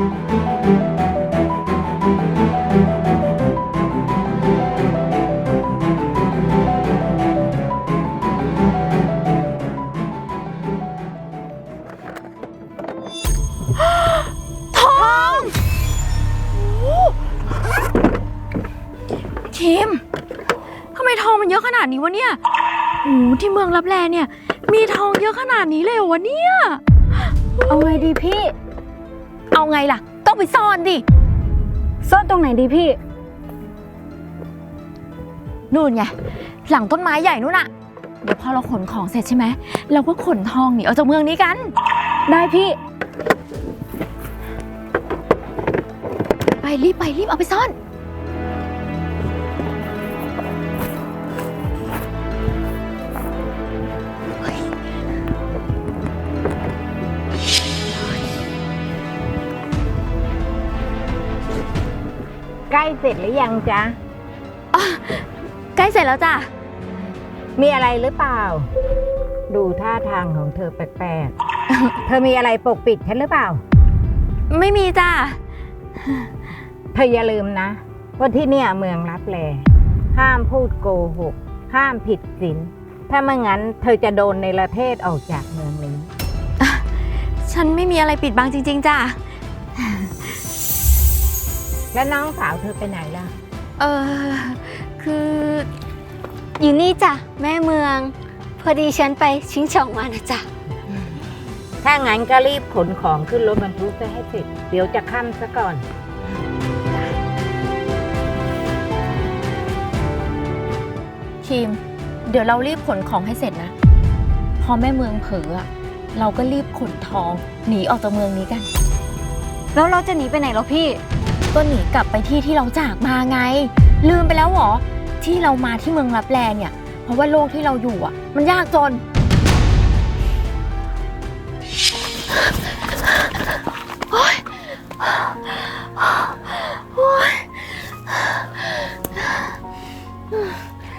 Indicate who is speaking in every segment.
Speaker 1: ทองคิมทำไมทองมันเยอะขนาดนี้วะเนี่ยโอ้โหที่เมืองรับแลเนี่ย มีทองเยอะขนาดนี้เลยเหรอวะเนี่ย
Speaker 2: เอาไงดีพี่
Speaker 1: เอา ไงล่ะ ต้องไปซ่อนดิ
Speaker 2: ซ่อนตรงไหนดีพี่
Speaker 1: นู่นไง หลังต้นไม้ใหญ่นู่นน่ะเดี๋ยวพอเราขนของเสร็จใช่ไหม เราก็ขนทองหนีออกจากเมืองนี้กัน
Speaker 2: ได้พี่
Speaker 1: ไปรีบไปรีบเอาไปซ่อน
Speaker 3: ใกล้เสร็จหรือยังจ๊ะ
Speaker 1: ใกล้เสร็จแล้วจ้ะ
Speaker 3: มีอะไรหรือเปล่า ดูท่าทางของเธอแปลกๆ เธอมีอะไรปกปิดฉันหรือเปล่า
Speaker 1: ไม่มีจ้ะ
Speaker 3: เธออย่าลืมนะ ว่าที่เนี่ยเมืองรับแลห้ามพูดโกหก ห้ามผิดศีล ถ้าไม่งั้นเธอจะโดนในประเทศออกจากเมืองนี้
Speaker 1: ฉันไม่มีอะไรปิดบังจริง ๆ จ้ะ
Speaker 3: แล้วน้องสาวเธอไปไหนล่ะ
Speaker 1: เออคือ
Speaker 2: อยู่นี่จ้ะแม่เมือง พอดีฉันไปชิงช่องมานะจ๊ะ
Speaker 3: ถ้างั้นก็รีบขนของขึ้นรถบรรทุกไปให้เสร็จ เดี๋ยวจะค่ำซะก่อน
Speaker 1: คิม เดี๋ยวเรารีบขนของให้เสร็จนะ พอแม่เมืองเผลออะเราก็รีบขนทองหนีออกจากเมืองนี้กัน
Speaker 2: แล้วเราจะหนีไปไหนแล้วพี่
Speaker 1: ก็หนีกลับไปที่ที่เราจากมาไง ลืมไปแล้วเหรอ ที่เรามาที่เมืองรับแลเนี่ย เพราะว่าโลกที่เราอยู่อะ มันยากจน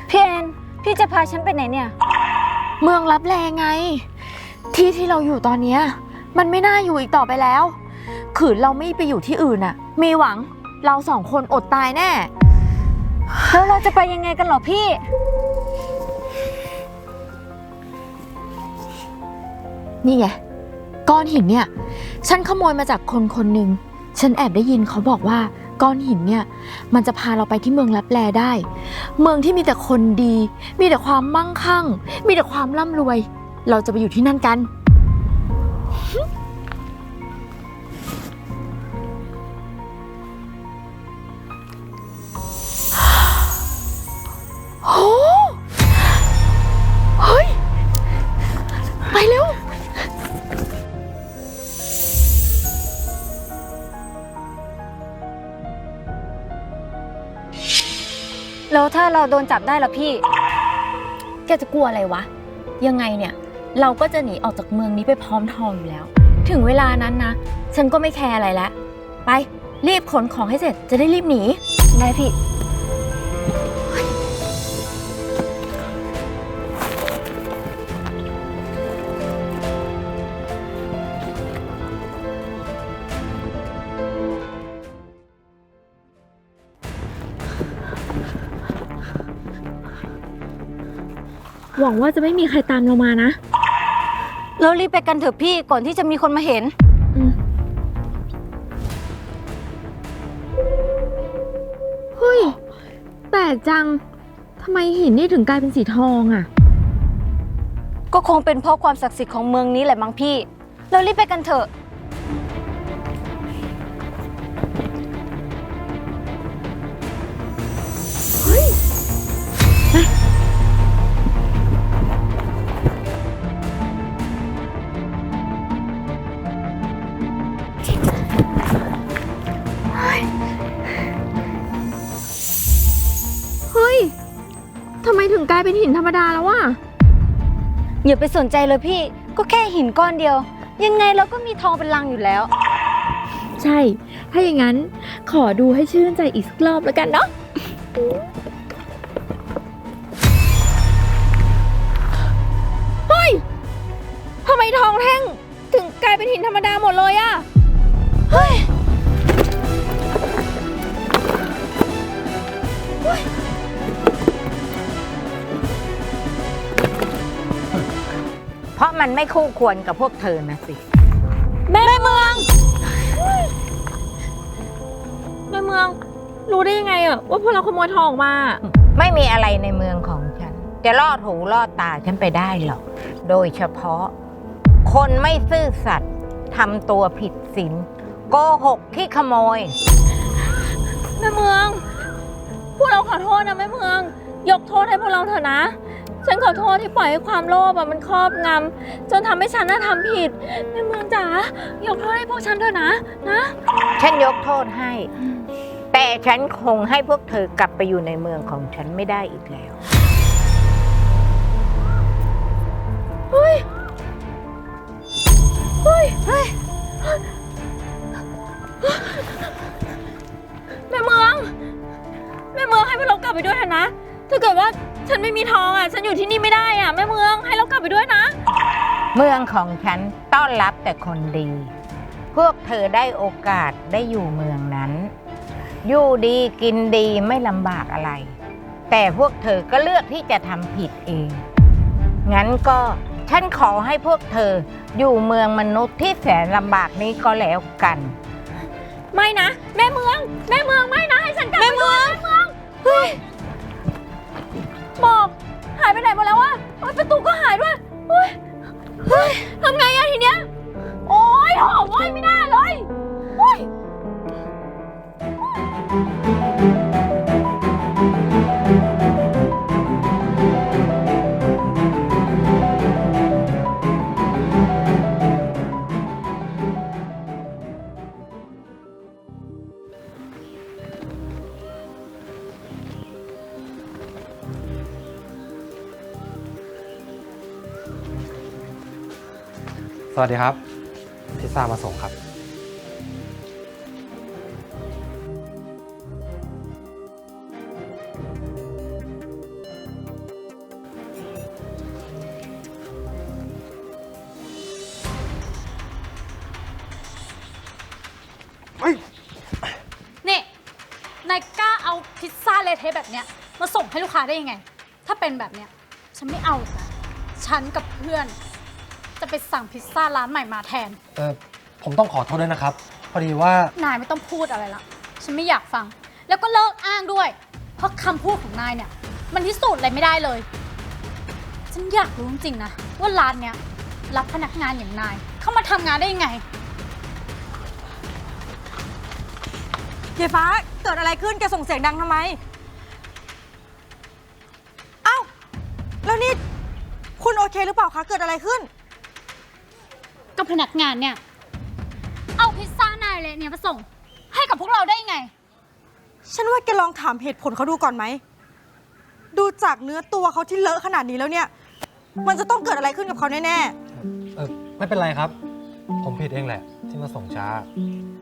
Speaker 2: พี่แอนพี่จะพาฉันไปไหนเนี่ย
Speaker 1: เมืองรับแลไง ที่ที่เราอยู่ตอนเนี้ยมันไม่น่าอยู่อีกต่อไปแล้วขืนเราไม่ไปอยู่ที่อื่นอะ มีหวังเราสองคนอดตายแน่
Speaker 2: แล้วเราจะไปยังไงกันเหรอพี่
Speaker 1: นี่ไงก้อนหินเนี่ย ฉันขโมยมาจากคนคนหนึ่ง ฉันแอบได้ยินเขาบอกว่าก้อนหินเนี่ย มันจะพาเราไปที่เมืองลับแลได้ เมืองที่มีแต่คนดี มีแต่ความมั่งคั่ง มีแต่ความร่ำรวย เราจะไปอยู่ที่นั่นกัน โด
Speaker 2: นจับได้ละพี่
Speaker 1: แกจะกลัวอะไรวะ ยังไงเนี่ย เราก็จะหนีออกจากเมืองนี้ไปพร้อมทองอยู่แล้ว ถึงเวลานั้นนะ ฉันก็ไม่แคร์อะไรแล้ว ไป รีบขนของให้เสร็จจะได้รีบหนี
Speaker 2: ได้พี่
Speaker 1: หวังว่าจะไม่มีใครตามเรามานะ
Speaker 2: เรารีบไปกันเถอะพี่ก่อนที่จะมีคนมาเห็น
Speaker 1: เฮ้ยแปลกจังทำไมหินนี่ถึงกลายเป็นสีทองอะ
Speaker 2: ก็คงเป็นเพราะความศักดิ์สิทธิ์ของเมืองนี้แหละมั้งพี่ เรารีบไปกันเถอะ
Speaker 1: ทำไมถึงกลายเป็นหินธรรมดาแล้ววะ
Speaker 2: อย่าไปสนใจเลยพี่ ก็แค่หินก้อนเดียว ยังไงเราก็มีทองเป็นลังอยู่แล้ว
Speaker 1: ใช่ ถ้าอย่างนั้นขอดูให้ชื่นใจอีกกรอบแล้วกันเนาะเฮ้ยทำไมทองแท่งถึงกลายเป็นหินธรรมดาหมดเลยอะ
Speaker 2: เฮ้ย
Speaker 3: มันไม่คู่ควรกับพวกเธอนะสิ
Speaker 1: แม่เมือง แม่เมือง รู้ได้ยังไงอะว่าพวกเราขโมยทองออกมา
Speaker 3: ไม่มีอะไรในเมืองของฉัน จะลอดหูลอดตาฉันไปได้หรอก โดยเฉพาะ คนไม่ซื่อสัตย์ทำตัวผิดศีลโกหกที่ขโมย
Speaker 1: แม่เมือง พวกเราขอโทษนะแม่เมือง ยกโทษให้พวกเราเถอะนะ ฉันขอโทษที่ปล่อยให้ความโลภอะมันครอบงำจนทำให้ฉันน่ะทำผิดแม่เมืองจ๋ายกโทษให้พวกฉันเถอะนะนะ
Speaker 3: ฉันยกโทษให้ แต่ฉันคงให้พวกเธอกลับไปอยู่ในเมืองของฉันไม่ได้อีกแล้ว
Speaker 1: แม่ เมือง
Speaker 3: ของฉันต้อนรับแต่คนดี พวกเธอได้โอกาสได้อยู่เมืองนั้น อยู่ดีกินดีไม่ลำบากอะไร แต่พวกเธอก็เลือกที่จะทำผิดเอง งั้นก็ฉันขอให้พวกเธออยู่เมืองมนุษย์ที่แสนลำบากนี้ก็แล้วกัน
Speaker 1: ไม่นะ แม่เมือง แม่เมืองไม่นะให้ฉันกลับไปด้วยแม่เมืองเฮ้ยบอกหายไปไหนหมดแล้ววะโอ๊ยประตูก็หายด้วยเฮ้ย เฮ้ยทำไงอะทีเนี้ย โอ๊ยหอมโอ๊ยไม่น่าเลย
Speaker 4: สวัสดีครับ พิซซ่ามาส่งครับ
Speaker 5: นี่นายกล้าเอาพิซซ่าเละเทะแบบเนี้ยมาส่งให้ลูกค้าได้ยังไง ถ้าเป็นแบบเนี้ย ฉันไม่เอานะฉันกับเพื่อนจะ ไปสั่งพิซซ่าร้านใหม่มาแทน
Speaker 4: เออผมต้องขอโทษด้วยนะครับ พอดีว่า
Speaker 5: นายไม่ต้องพูดอะไรละ ฉันไม่อยากฟัง แล้วก็เลิกอ้างด้วย เพราะคำพูดของนายเนี่ย มันพิสูจน์อะไรไม่ได้เลย ฉันอยากรู้จริงๆนะ ว่าร้านเนี้ยรับพนักงานอย่างนาย เข้ามาทำงานได้ยังไง
Speaker 6: ยายฟ้าเกิดอะไรขึ้นแกส่งเสียงดังทำไม เอ้า แล้วนี่ คุณโอเคหรือเปล่าคะ เกิดอะไรขึ้น
Speaker 5: กับพนักงานเนี่ย เอาพิซซ่านายเลยเนี่ยมาส่ง ให้กับพวกเราได้ยังไง
Speaker 6: ฉันว่าแกลองถามเหตุผลเขาดูก่อนไหม ดูจากเนื้อตัวเขาที่เลอะขนาดนี้แล้วเนี่ย มันจะต้องเกิดอะไรขึ้นกับเขาแน่
Speaker 4: เออไม่เป็นไรครับ ผมผิดเองแหละ ที่มาส่งช้า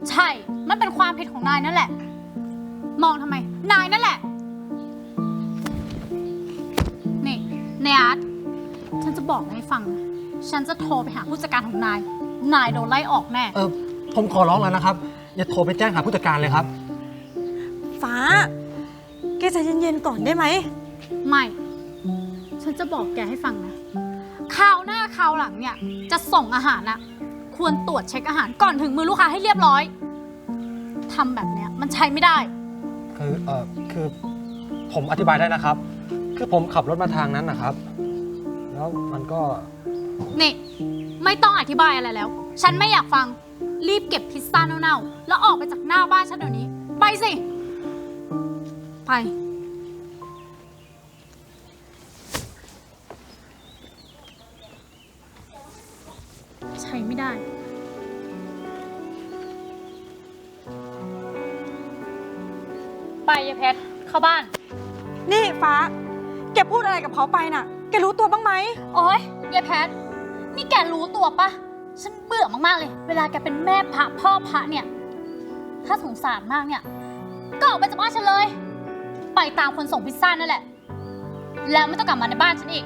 Speaker 5: ใช่ มันเป็นความผิดของนายนั่นแหละ มองทำไม นายนั่นแหละ นี่นายอาร์ตฉันจะบอกให้ฟังนะ ฉันจะโทรไปหาผู้จัดการของนาย นายโดนไล่ออกแน่
Speaker 4: เออผมขอร้องแล้วนะครับ อย่าโทรไปแจ้งหาผู้จัดการเลยครับ
Speaker 6: ๆฟ้า แกใจเย็นๆก่อนได้ไหม
Speaker 5: ไม่ ฉันจะบอกแกให้ฟังนะคราวหน้าคราวหลังเนี่ย จะส่งอาหารนะควรตรวจเช็คอาหารก่อนถึงมือลูกค้าให้เรียบร้อยทำแบบเนี้ยมันใช้ไม่ได้
Speaker 4: คือเออคือผมอธิบายได้นะครับ คือผมขับรถมาทางนั้นนะครับ แล้วมันก็
Speaker 5: นี่ ไม่ต้องอธิบายอะไรแล้ว ฉันไม่อยากฟัง รีบเก็บพิซซ่าเน่าๆ แล้วออกไปจากหน้าบ้านฉันเดี๋ยวนี้ ไปสิ ไป ใช้ไม่ได้ ไปยายเพชรเข้าบ้าน
Speaker 6: นี่ฟ้า แกพูดอะไรกับเขาไปน่ะ แกรู้ตัวบ้างไหม
Speaker 5: โอ๊ยยายแพท นี่แกรู้ตัวปะ ฉันเบื่อมาก ๆ เลย เวลาแกเป็นแม่พระพ่อพระเนี่ย ถ้าสงสารมากเนี่ย ก็ออกไปจากบ้านฉันเลย ไปตามคนส่งพิซซ่านั่นแหละ แล้วไม่ต้องกลับมาในบ้านฉันอีก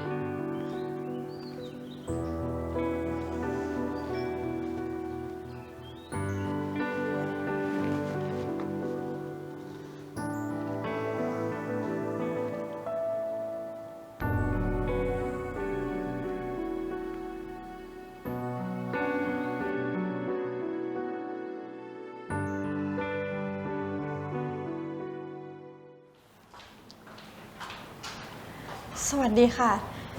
Speaker 6: สวัสดีค่ะ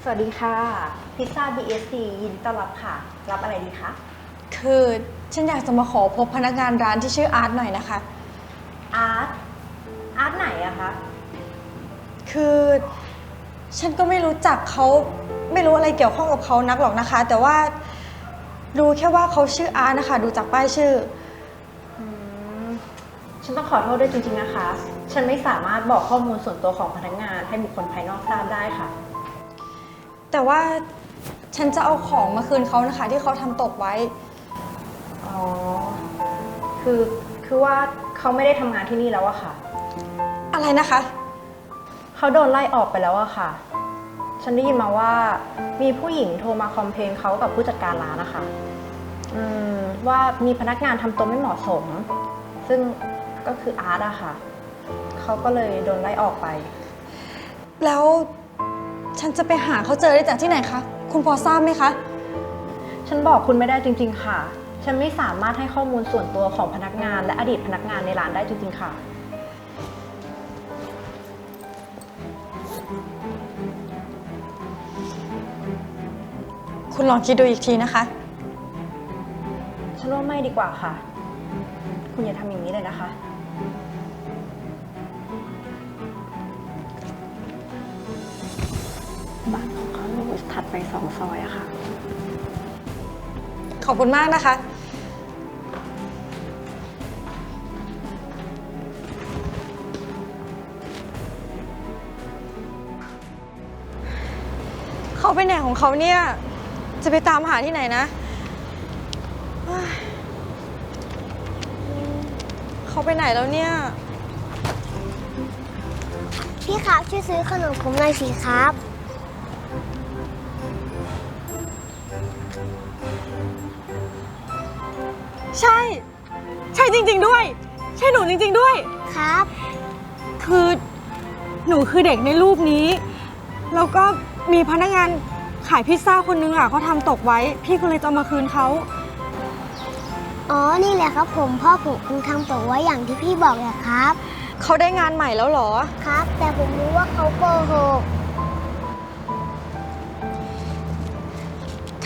Speaker 7: สวัสดีค่ะ พิซซ่า BSC ยินดีต้อนรับค่ะ รับอะไรดีคะ
Speaker 6: คือฉันอยากจะมาขอพบพนักงานร้านที่ชื่ออาร์ตหน่อยนะคะ
Speaker 7: อาร์ตอาร์ตไหนอะคะ
Speaker 6: คือฉันก็ไม่รู้จักเขาไม่รู้อะไรเกี่ยวข้องกับเขานักหรอกนะคะ แต่ว่ารู้แค่ว่าเขาชื่ออาร์ตนะคะ ดูจากป้ายชื่อ
Speaker 7: อืมฉันต้องขอโทษด้วยจริงๆนะคะ ฉันไม่สามารถบอกข้อมูลส่วนตัวของพนักงานให้บุคคลภายนอกทราบได้ค่ะ
Speaker 6: แต่ว่าฉันจะเอาของมาคืนเขานะคะ ที่เขาทำตกไว้
Speaker 7: อ๋อ คือคือว่าเขาไม่ได้ทำงานที่นี่แล้วอะค่ะ
Speaker 6: อะไรนะคะ
Speaker 7: เขาโดนไล่ออกไปแล้วอะค่ะ ฉันได้ยินมาว่ามีผู้หญิงโทรมาคอมเพลนเขากับผู้จัดการร้านนะคะ อืม ว่ามีพนักงานทำตัวไม่เหมาะสม ซึ่งก็คืออาร์ตอะค่ะ เขาก็เลยโดนไล่ออกไป
Speaker 6: แล้วฉันจะไปหาเขาเจอได้จากที่ไหนคะ คุณพอทราบไหมคะ
Speaker 7: ฉันบอกคุณไม่ได้จริง ๆ ค่ะ ฉันไม่สามารถให้ข้อมูลส่วนตัวของพนักงาน และอดีตพนักงานในร้านได้จริง ๆ ค่ะ
Speaker 6: คุณลองคิดดูอีกทีนะคะ
Speaker 7: ฉันว่าไม่ดีกว่าค่ะ คุณอย่าทำอย่างนี้เลยนะคะ บ้านของเขาอยู่ถัดไปสองซอยอะค่ะ
Speaker 6: ขอบคุณมากนะคะ เขาไปไหนของเขาเนี่ย จะไปตามหาที่ไหนนะเฮ้ยเขาไปไหนแล้วเนี่ย
Speaker 8: พี่ครับช่วยซื้อขนมผมหน่อยสิครับ
Speaker 6: จริง ๆ ด้วย ใช่หนูจริง ๆ ด้วย
Speaker 8: ครับ
Speaker 6: คือหนูคือเด็กในรูปนี้ แล้วก็มีพนักงานขายพิซซ่าคนนึงอะเขาทำตกไว้ พี่ก็เลยจะเอามาคืนเขา
Speaker 8: อ๋อ นี่แหละครับผมพ่อผมคงทำตกไว้อย่างที่พี่บอกแหละครับ
Speaker 6: เขาได้งานใหม่แล้วเหรอ
Speaker 8: ครับ แต่ผมรู้ว่าเขาโกหก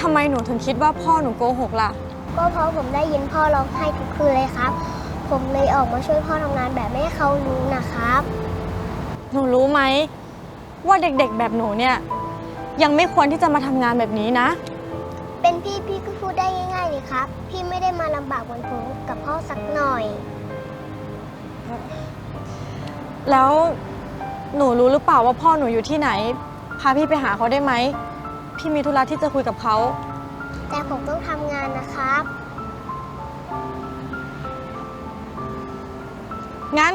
Speaker 6: ทำไมหนูถึงคิดว่าพ่อหนูโกหกล่ะ
Speaker 8: ก็เพราะผมได้ยินพ่อร้องไห้ทุกคืนเลยครับ ผมเลยออกมาช่วยพ่อทำงานแบบไม่ให้เขารู้นะครับ
Speaker 6: หนูรู้ไหมว่าเด็กๆแบบหนูเนี่ย ยังไม่ควรที่จะมาทำงานแบบนี้นะ
Speaker 8: เป็นพี่พี่ก็พูดได้ง่ายๆเลยครับ พี่ไม่ได้มาลำบากเหมือนผมกับพ่อสักหน่อย
Speaker 6: แล้วหนูรู้หรือเปล่าว่าพ่อหนูอยู่ที่ไหน พาพี่ไปหาเขาได้ไหม พี่มีธุระที่จะคุยกับเขา
Speaker 8: แต่ผมต้องทำงานนะครับ
Speaker 6: งั้น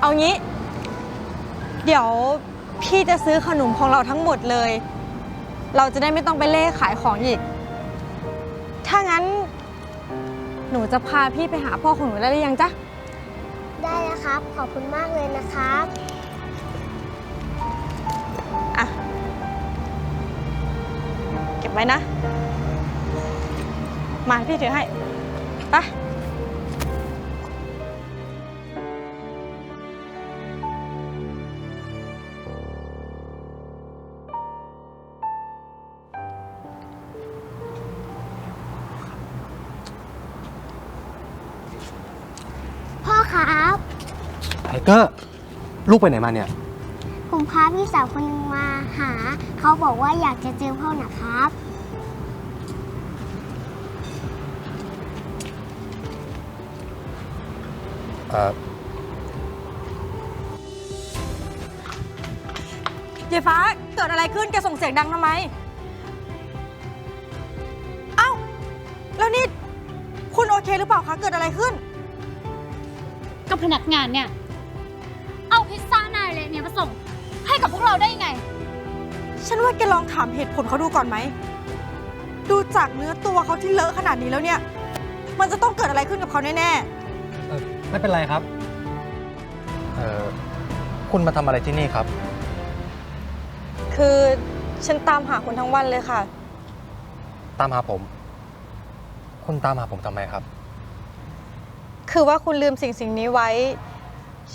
Speaker 6: เอางี้ เดี๋ยวพี่จะซื้อขนมของเราทั้งหมดเลย เราจะได้ไม่ต้องไปเล่ขายของอีก ถ้างั้น หนูจะพาพี่ไปหาพ่อของหนูได้หรือยังจ๊ะ
Speaker 8: ได้นะครับ ขอบคุณมากเลยนะครับ
Speaker 6: ไว้นะ มาพี่ถือให้ไป
Speaker 8: พ่อครับ
Speaker 4: ไทเกอร์ลูกไปไหนมาเนี่ย
Speaker 8: ผมพาพี่สาวคนหนึงมาหา เขาบอกว่าอยากจะเจอพ่อนะครับ
Speaker 4: เอ่อ
Speaker 6: เยฟ้าเกิดอะไรขึ้นแกส่งเสียงดังทำไม เอ้า แล้วนี่ คุณโอเคหรือเปล่าคะ เกิดอะไรขึ้น
Speaker 5: กับพนักงานเนี่ย เอาพิซซ่าหนายเลยเนี่ยมาส่ง ให้กับพวกเราได้ยังไง
Speaker 6: ฉันว่าแกลองถามเหตุผลเขาดูก่อนไหม ดูจากเนื้อตัวเขาที่เลอะขนาดนี้แล้วเนี่ย มันจะต้องเกิดอะไรขึ้นกับเขาแน่
Speaker 4: เอ่อ ไม่เป็นไรครับ เอ่อคุณมาทำอะไรที่นี่ครับ
Speaker 6: ๆคือฉันตามหาคุณทั้งวันเลยค่ะ
Speaker 4: ตามหาผม คุณตามหาผมทำไมครับ
Speaker 6: คือว่าคุณลืมสิ่งสิ่งนี้ไว้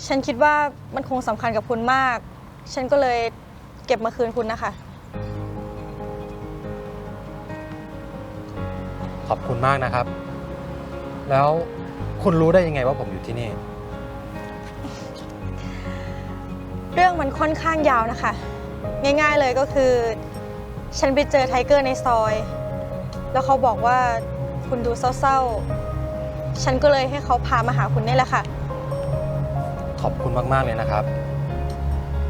Speaker 6: ฉันคิดว่ามันคงสำคัญกับคุณมาก ฉันก็เลยเก็บมาคืนคุณนะคะ
Speaker 4: ขอบคุณมากนะครับ แล้ว คุณรู้ได้ยังไงว่าผมอยู่ที่นี่
Speaker 6: เรื่องมันค่อนข้างยาวนะคะ ง่ายๆเลยก็คือ ฉันไปเจอไทเกอร์ในซอย แล้วเขาบอกว่าคุณดูเศร้าๆ ฉันก็เลยให้เขาพามาหาคุณนี่แหละค่ะ
Speaker 4: ขอบคุณมาก ๆ เลยนะครับ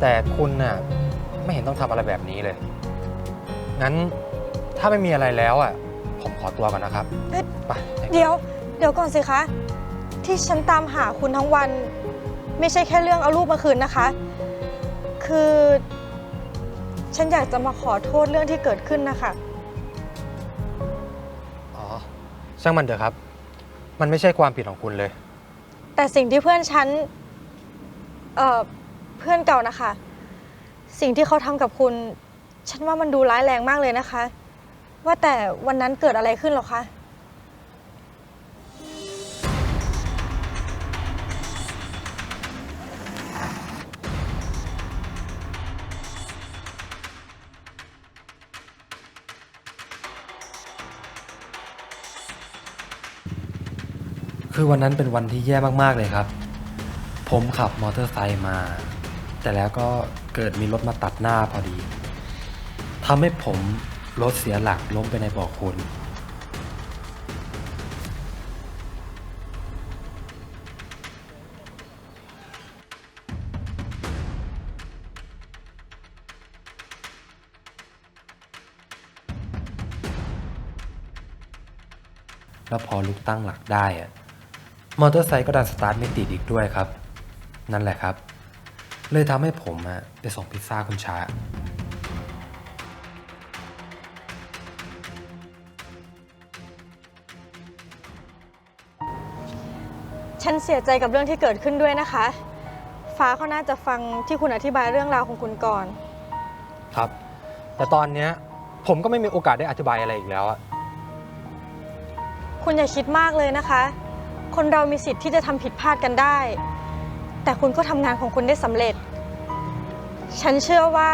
Speaker 4: แต่คุณน่ะไม่เห็นต้องทำอะไรแบบนี้เลย งั้นถ้าไม่มีอะไรแล้วอะ ผมขอตัวก่อนนะครับ
Speaker 6: เอ๊ะ
Speaker 4: ไป
Speaker 6: เดี๋ยว เดี๋ยวก่อนสิคะ ที่ฉันตามหาคุณทั้งวัน ไม่ใช่แค่เรื่องเอารูปมาคืนนะคะ คือ ฉันอยากจะมาขอโทษเรื่องที่เกิดขึ้นนะคะ
Speaker 4: อ๋อ ช่างมันเถอะครับ มันไม่ใช่ความผิดของคุณเลย
Speaker 6: แต่สิ่งที่เพื่อนฉัน เอ่อ เพื่อนเก่านะคะ สิ่งที่เขาทำกับคุณ ฉันว่ามันดูร้ายแรงมากเลยนะคะ ว่าแต่วันนั้นเกิดอะไรขึ้นหรอคะ
Speaker 4: คือวันนั้นเป็นวันที่แย่มากๆเลยครับ ผมขับมอเตอร์ไซค์มา แต่แล้วก็เกิดมีรถมาตัดหน้าพอดีทำให้ผมรถเสียหลักล้มไปในบ่อโคลนแล้วพอลุกตั้งหลักได้อะ มอเตอร์ไซค์ก็ดันสตาร์ทไม่ติดอีกด้วยครับ นั่นแหละครับ เลยทำให้ผมอะไปส่งพิซซ่าคุณช้า
Speaker 6: ฉันเสียใจกับเรื่องที่เกิดขึ้นด้วยนะคะ ฟ้าเขาน่าจะฟังที่คุณอธิบายเรื่องราวของคุณก่อน
Speaker 4: ครับ แต่ตอนเนี้ยผมก็ไม่มีโอกาสได้อธิบายอะไรอีกแล้วอะ
Speaker 6: คุณอย่าคิดมากเลยนะคะ คนเรามีสิทธิ์ที่จะทำผิดพลาดกันได้ แต่คุณก็ทำงานของคุณได้สำเร็จ ฉันเชื่อว่า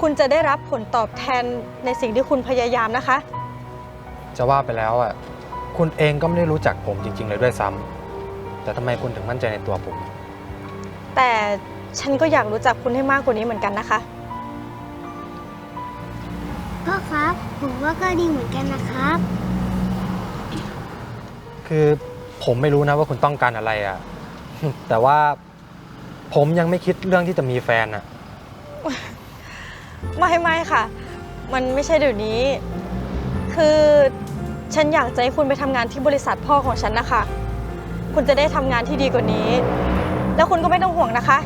Speaker 6: คุณจะได้รับผลตอบแทนในสิ่งที่คุณพยายามนะคะ
Speaker 4: จะว่าไปแล้วอะคุณเองก็ไม่ได้รู้จักผมจริง ๆ เลยด้วยซ้ำแต่ทำไมคุณถึงมั่นใจในตัวผม
Speaker 6: แต่ฉันก็อยากรู้จักคุณให้มากกว่านี้เหมือนกันนะคะ
Speaker 8: พ่อครับ ผมว่าก็ดีเหมือนกันนะครับ
Speaker 4: คือ ผมไม่รู้นะว่าคุณต้องการอะไรอะแต่ว่าผมยังไม่คิดเรื่องที่จะมีแฟนอะ
Speaker 6: ไม่ไม่ค่ะ มันไม่ใช่เดี๋ยวนี้ คือฉันอยากจะให้คุณไปทำงานที่บริษัทพ่อของฉันนะคะ คุณจะได้ทำงานที่ดีกว่านี้ แล้วคุณก็ไม่ต้องห่วงนะคะ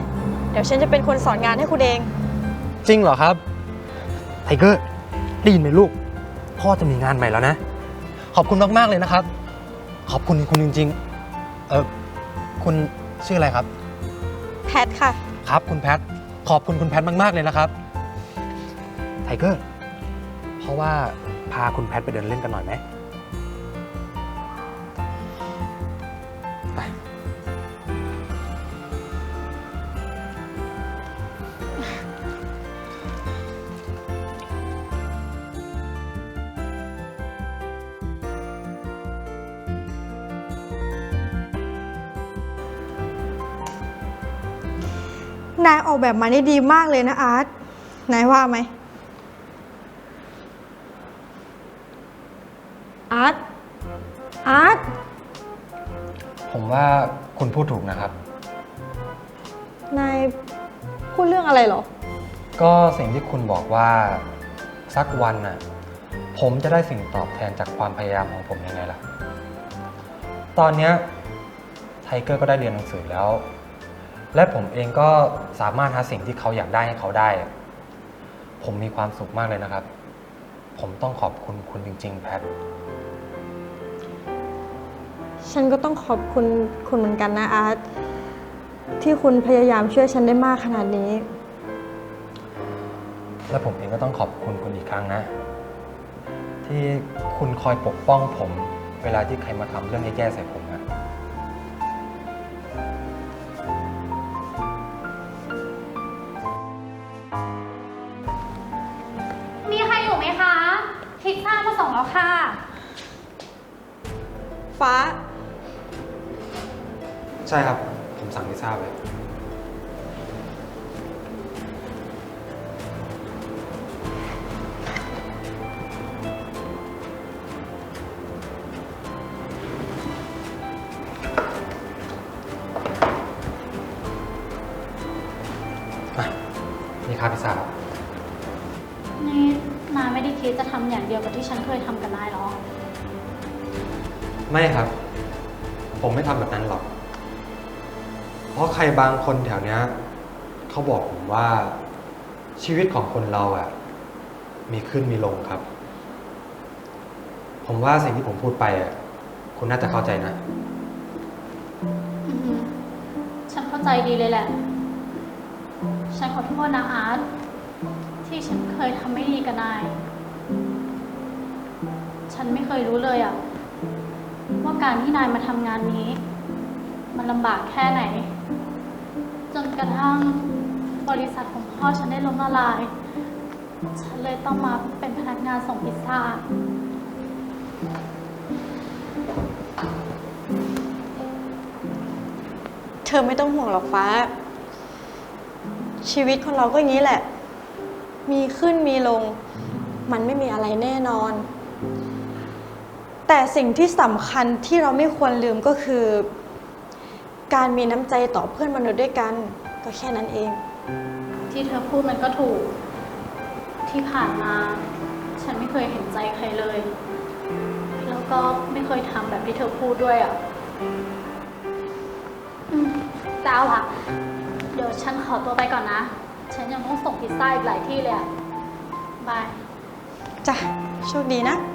Speaker 6: เดี๋ยวฉันจะเป็นคนสอนงานให้คุณเอง
Speaker 4: จริงเหรอครับไทเกอร์ได้ยินไหมลูก พ่อจะมีงานใหม่แล้วนะ ขอบคุณมาก ๆ เลยนะครับ ขอบคุณคุณจริง ๆ เออคุณชื่ออะไรครับ
Speaker 6: แพทค่ะ
Speaker 4: ครับคุณแพท ขอบคุณคุณแพทมาก ๆ เลยนะครับ ไทเกอร์ เพราะว่าพาคุณแพทไปเดินเล่นกันหน่อยไหม
Speaker 6: นายออกแบบมาได้ดีมากเลยนะอาร์ตนายว่าไหมอาร์ตอาร์ต
Speaker 4: ผมว่าคุณพูดถูกนะครับ
Speaker 6: นายพูดเรื่องอะไรเหรอ
Speaker 4: ก็สิ่งที่คุณบอกว่าสักวันน่ะผมจะได้สิ่งตอบแทนจากความพยายามของผมยังไงล่ะ ตอนเนี้ยไทเกอร์ก็ได้เรียนหนังสือแล้ว และผมเองก็สามารถหาสิ่งที่เขาอยากได้ให้เขาได้ ผมมีความสุขมากเลยนะครับ ผมต้องขอบคุณคุณจริง ๆ แพท
Speaker 6: ฉันก็ต้องขอบคุณคุณเหมือนกันนะอาร์ตที่คุณพยายามช่วยฉันได้มากขนาดนี้
Speaker 4: และผมเองก็ต้องขอบคุณคุณอีกครั้งนะ ที่คุณคอยปกป้องผม เวลาที่ใครมาทำเรื่องแย่ๆใส่ผม
Speaker 6: ฟ้า
Speaker 4: ใช่ครับ ผมสั่งพิซซ่าไป บางคนแถวเนี้ยเขาบอกผมว่าชีวิตของคนเราอะมีขึ้นมีลงครับ ผมว่าสิ่งที่ผมพูดไปอะคุณน่าจะเข้าใจนะ
Speaker 5: อือหือฉันเข้าใจดีเลยแหละ ฉันขอโทษนะอาร์ตที่ฉันเคยทำไม่ดีกับนาย ฉันไม่เคยรู้เลยอะว่าการที่นายมาทำงานนี้ มันลำบากแค่ไหน จนกระทั่งบริษัทของพ่อฉันได้ล้มละลาย ฉันเลยต้องมาเป็นพนักงานส่งพิซซ่า
Speaker 6: เธอไม่ต้องห่วงหรอกฟ้า ชีวิตคนเราก็อย่างนี้แหละ มีขึ้นมีลง มันไม่มีอะไรแน่นอน แต่สิ่งที่สำคัญที่เราไม่ควรลืมก็คือ การมีน้ำใจต่อเพื่อนมนุษย์ด้วยกันก็แค่นั้นเอง
Speaker 5: ที่เธอพูดมันก็ถูก ที่ผ่านมา ฉันไม่เคยเห็นใจใครเลย แล้วก็ไม่เคยทำแบบที่เธอพูดด้วยอะอืมแต่เอาล่ะ เดี๋ยวฉันขอตัวไปก่อนนะ ฉันยังต้องส่งพิซซ่าอีกหลายที่เลยอะ บาย
Speaker 6: จ้ะ โชคดีนะ
Speaker 5: บ